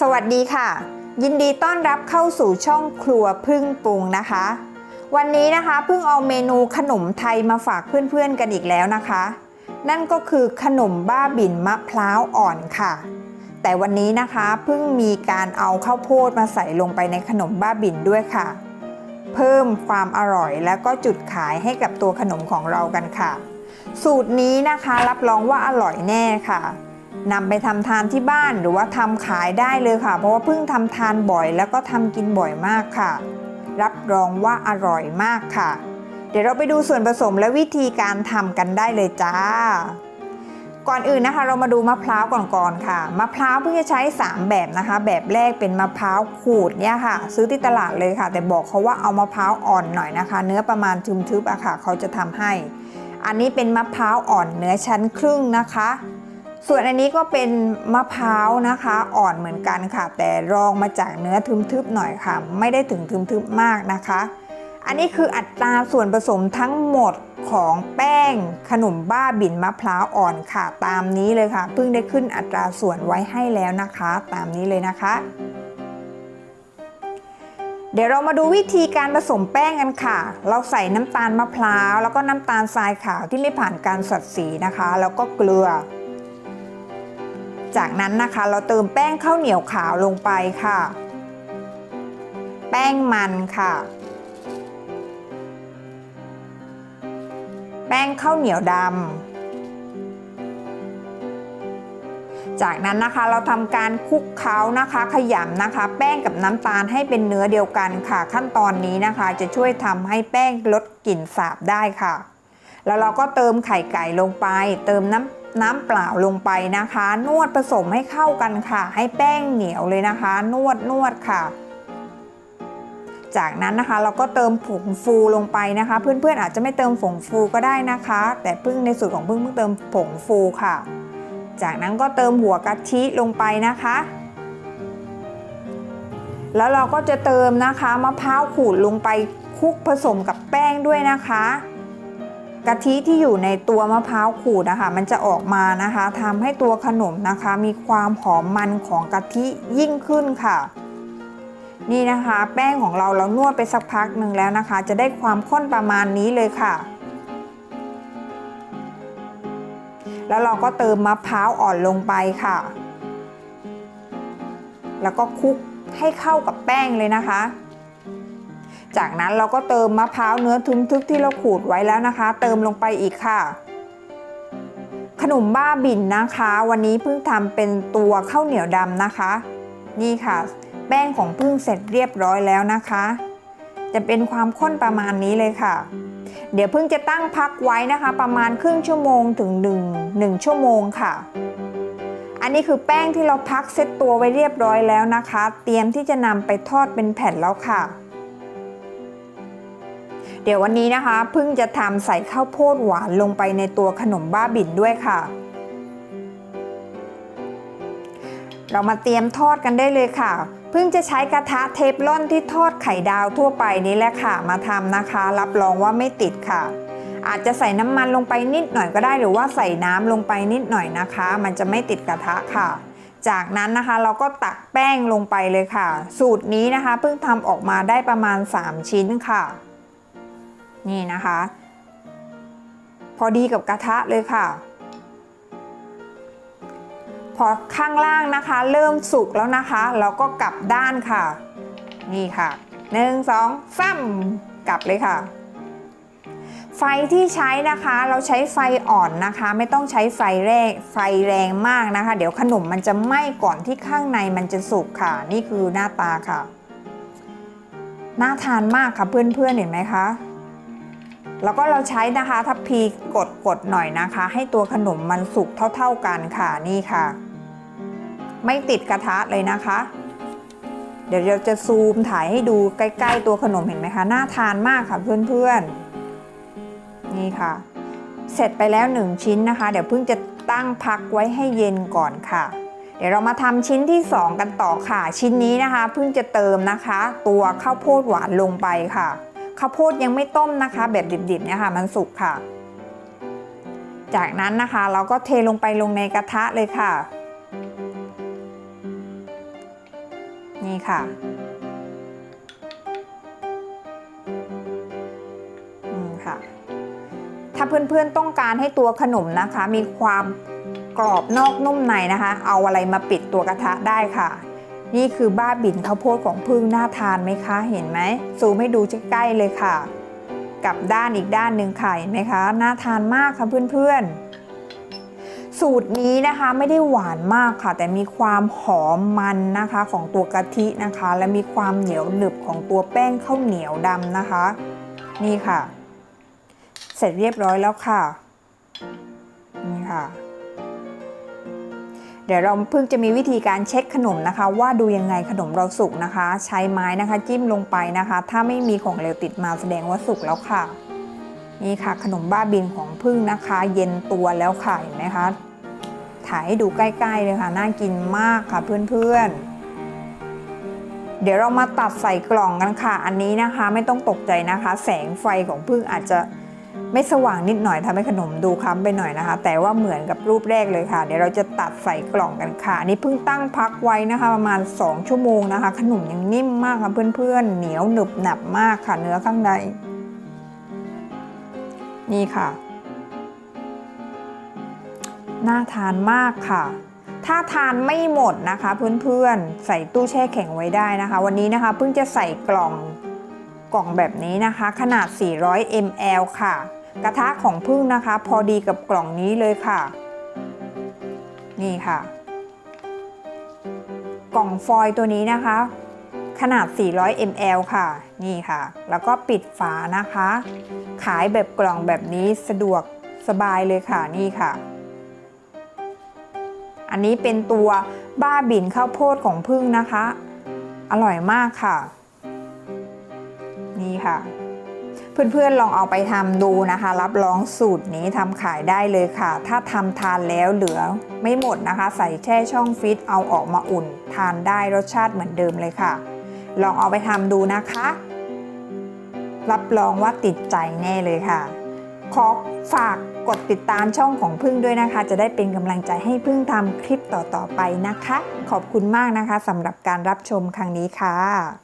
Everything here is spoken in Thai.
สวัสดีค่ะ ยินดีต้อนรับเข้าสู่ช่องครัวพึ่งปรุงนะคะ วันนี้นะคะพึ่งเอาเมนูขนมไทยมาฝากเพื่อนๆกันอีกแล้วนะคะ นั่นก็คือขนมบ้าบินมะพร้าวอ่อนค่ะ แต่วันนี้นะคะพิ่งมีการเอาข้าวโพดมาใส่ลงไปในขนมบ้าบินด้วยค่ะ เพิ่มความอร่อยแล้วก็จุดขายให้กับตัวขนมของเรากันค่ะ สูตรนี้นะคะรับรองว่าอร่อยแน่ค่ะ นำไปทำทานที่บ้านหรือว่าทำขายได้เลยค่ะ เพราะว่าเพิ่งทำทานบ่อย แล้วก็ทำกินบ่อยมากค่ะ รับรองว่าอร่อยมากค่ะ เดี๋ยวเราไปดูส่วนผสมและวิธีการทำกันได้เลยจ้า ก่อนอื่นนะคะ เรามาดูมะพร้าวก่อนๆค่ะ มะพร้าวเพิ่งจะใช้ 3 แบบนะคะ แบบแรกเป็นมะพร้าวขูดเนี่ยค่ะ ซื้อที่ตลาดเลยค่ะ แต่บอกเขาว่าเอามะพร้าวอ่อนหน่อยนะคะ เนื้อประมาณทึบๆอะค่ะ เขาจะทำให้ อันนี้เป็นมะพร้าวอ่อนเนื้อชั้นครึ่งนะคะ ส่วนอันนี้ก็เป็นมะพร้าวนะคะ อ่อนเหมือนกันค่ะ แต่รองมาจากเนื้อทึบๆหน่อยค่ะ ไม่ได้ถึงทึบๆมากนะคะ อันนี้คืออัตราส่วนผสมทั้งหมดของแป้งขนมบ้าบินมะพร้าวอ่อนค่ะ ตามนี้เลยค่ะเพิ่งได้ขึ้นอัตราส่วนไว้ให้แล้วนะคะ ตามนี้เลยนะคะ เดี๋ยวเรามาดูวิธีการผสมแป้งกันค่ะ เราใส่น้ำตาลมะพร้าวแล้วก็น้ำตาลทรายขาวที่ไม่ผ่านการสัดสีนะคะ แล้วก็เกลือ จากนั้นนะคะเราเติมแป้งข้าวเหนียวขาวลงไปค่ะ แป้งมันค่ะ แป้งข้าวเหนียวดำจากนั้นนะคะเราทำการคลุกเคล้านะคะขยำนะคะ แป้งกับน้ำตาลให้เป็นเนื้อเดียวกันค่ะ ขั้นตอนนี้นะคะจะช่วยทำให้แป้งลดกลิ่นสาบได้ค่ะ แล้วเราก็เติมไข่ไก่ลงไป เติมน้ำ น้ำเปล่าลงไปนะคะ นวดผสมให้เข้ากันค่ะ ให้แป้งเหนียวเลยนะคะ นวดนวดค่ะ จากนั้นนะคะเราก็เติมผงฟูลงไปนะคะ เพื่อนๆอาจจะไม่เติมผงฟูก็ได้นะคะ แต่พึ่งในสูตรของพึ่งเพิ่งเติมผงฟูค่ะ จากนั้นก็เติมหัวกะทิลงไปนะคะแล้วเราก็จะเติมนะคะมะพร้าวขูดลงไปคลุกผสมกับแป้งด้วยนะคะ กะทิที่อยู่ในตัวมะพร้าวขูดนะคะมันจะออกมานะคะทำให้ตัวขนมนะคะ มีความหอมมันของกะทิยิ่งขึ้นค่ะ นี่นะคะ แป้งของเราเรานวดไปสักพักหนึ่งแล้วนะคะ จะได้ความข้นประมาณนี้เลยค่ะ แล้วเราก็เติมมะพร้าวอ่อนลงไปค่ะ แล้วก็คลุกให้เข้ากับแป้งเลยนะคะ จากนั้นเราก็เติมมะพร้าวเนื้อทุ้มทึกที่เราขูดไว้แล้วนะคะ เติมลงไปอีกค่ะ ขนมบ้าบินนะคะ วันนี้เพิ่งทำเป็นตัวข้าวเหนียวดำนะคะ นี่ค่ะ แป้งของพึ่งเสร็จเรียบร้อยแล้วนะคะ จะเป็นความข้นประมาณนี้เลยค่ะ เดี๋ยวพึ่งจะตั้งพักไว้นะคะ ประมาณครึ่งชั่วโมงถึง1 1ชั่วโมงค่ะอันนี้คือแป้งที่เราพักเซตตัวไว้เรียบร้อยแล้วนะคะ เตรียมที่จะนำไปทอดเป็นแผ่นแล้วค่ะ เดี๋ยววันนี้นะคะพึ่งจะทำใส่ข้าวโพดหวานลงไปในตัวขนมบ้าบิ่นด้วยค่ะ เรามาเตรียมทอดกันได้เลยค่ะเพิ่งจะใช้กระทะเทฟลอนที่ทอดไข่ดาวทั่วไปนี้แหละค่ะ มาทำนะคะ รับรองว่าไม่ติดค่ะ อาจจะใส่น้ำมันลงไปนิดหน่อยก็ได้ หรือว่าใส่น้ำลงไปนิดหน่อยนะคะ มันจะไม่ติดกระทะค่ะ จากนั้นนะคะเราก็ตักแป้งลงไปเลยค่ะ สูตรนี้นะคะเพิ่งทำออกมาได้ประมาณ 3 ชิ้นค่ะ นี่นะคะ พอดีกับกระทะเลยค่ะ พอข้างล่างนะคะ เริ่มสุกแล้วนะคะ เราก็กลับด้านค่ะ นี่ค่ะหนึ่งสองสามกลับเลยค่ะ ไฟที่ใช้นะคะ เราใช้ไฟอ่อนนะคะ ไม่ต้องใช้ไฟแรงไฟแรงมากนะคะ เดี๋ยวขนมมันจะไหม้ก่อนที่ข้างในมันจะสุกค่ะ นี่คือหน้าตาค่ะ น่าทานมากค่ะเพื่อนๆเห็นไหมคะ แล้วก็เราใช้นะคะทัพพีกดกดหน่อยนะคะ ให้ตัวขนมมันสุกเท่า ๆกันค่ะนี่ค่ะ ไม่ติดกระทะเลยนะคะ เดี๋ยวเราจะซูมถ่ายให้ดูใกล้ ๆ ตัวขนมเห็นไหมคะน่าทานมากค่ะเพื่อนๆ นี่ค่ะ เสร็จไปแล้ว 1 ชิ้นนะคะ เดี๋ยวเพิ่งจะตั้งพักไว้ให้เย็นก่อนค่ะ เดี๋ยวเรามาทำชิ้นที่ 2 กันต่อค่ะ ชิ้นนี้นะคะเพิ่งจะเติมนะคะ ตัวข้าวโพดหวานลงไปค่ะ ข้าวโพดยังไม่ต้มนะคะ แบบดิบๆเนี่ยค่ะ มันสุกค่ะ จากนั้นนะคะเราก็เทลงไปลงในกระทะเลยค่ะ นี่ค่ะอืมค่ะ ถ้าเพื่อนๆต้องการให้ตัวขนมนะคะ มีความกรอบนอกนุ่มในนะคะ เอาอะไรมาปิดตัวกระทะได้ค่ะ นี่คือบ้าบิ่นข้าวโพดของพึ่งน่าทานไหมคะ เห็นไหมซูมให้ดูใกล้ๆเลยค่ะ กับด้านอีกด้านหนึ่งค่ะเห็นไหมคะ น่าทานมากค่ะเพื่อนๆ สูตรนี้นะคะไม่ได้หวานมากค่ะ แต่มีความหอมมันนะคะของตัวกะทินะคะ และมีความเหนียวหนึบของตัวแป้งข้าวเหนียวดำนะคะ นี่ค่ะ เสร็จเรียบร้อยแล้วค่ะ นี่ค่ะ เดี๋ยวเราเพิ่งจะมีวิธีการเช็คขนมนะคะ ว่าดูยังไงขนมเราสุกนะคะ ใช้ไม้นะคะ จิ้มลงไปนะคะ ถ้าไม่มีของเหลวติดมาแสดงว่าสุกแล้วค่ะ นี่ค่ะขนมบ้าบินของพึ่งนะคะ เย็นตัวแล้วค่ะเห็นไหมคะถ่ายให้ดูใกล้ๆเลยค่ะน่ากินมากค่ะเพื่อนๆเดี๋ยวเรามาตัดใส่กล่องกันค่ะ อันนี้นะคะไม่ต้องตกใจนะคะ แสงไฟของพึ่งอาจจะ ไม่สว่างนิดหน่อยทำให้ขนมดูค้ำไปหน่อยนะคะ แต่ว่าเหมือนกับรูปแรกเลยค่ะ เดี๋ยวเราจะตัดใส่กล่องกันค่ะอันนี่เพิ่งตั้งพักไว้นะคะ ประมาณ 2 ชั่วโมงนะคะ ขนมยังนิ่มมากค่ะเพื่อนๆ เหนียวหนึบหนับมากค่ะเนื้อข้างใน นี่ค่ะ น่าทานมากค่ะถ้าทานไม่หมดนะคะเพื่อนๆ ใส่ตู้แช่แข็งไว้ได้นะคะ วันนี้นะคะเพิ่งจะใส่กล่อง กล่องแบบนี้นะคะ ขนาด 400 ml ค่ะ กระทะของพึ่งนะคะ พอดีกับกล่องนี้เลยค่ะ นี่ค่ะ กล่องฟอยล์ตัวนี้นะคะ ขนาด 400 ml ค่ะ นี่ค่ะ แล้วก็ปิดฝานะคะ ขายแบบกล่องแบบนี้สะดวกสบายเลยค่ะ นี่ค่ะ อันนี้เป็นตัวบ้าบินข้าวโพดของพึ่งนะคะ อร่อยมากค่ะ นี่ค่ะ เพื่อนๆลองเอาไปทำดูนะคะ รับรองสูตรนี้ทำขายได้เลยค่ะ ถ้าทำทานแล้วเหลือไม่หมดนะคะ ใส่แช่ช่องฟิตเอาออกมาอุ่น ทานได้รสชาติเหมือนเดิมเลยค่ะ ลองเอาไปทำดูนะคะ รับรองว่าติดใจแน่เลยค่ะ ขอฝากกดติดตามช่องของพึ่งด้วยนะคะ จะได้เป็นกำลังใจให้พึ่งทำคลิปต่อๆไปนะคะ ขอบคุณมากนะคะสำหรับการรับชมครั้งนี้ค่ะ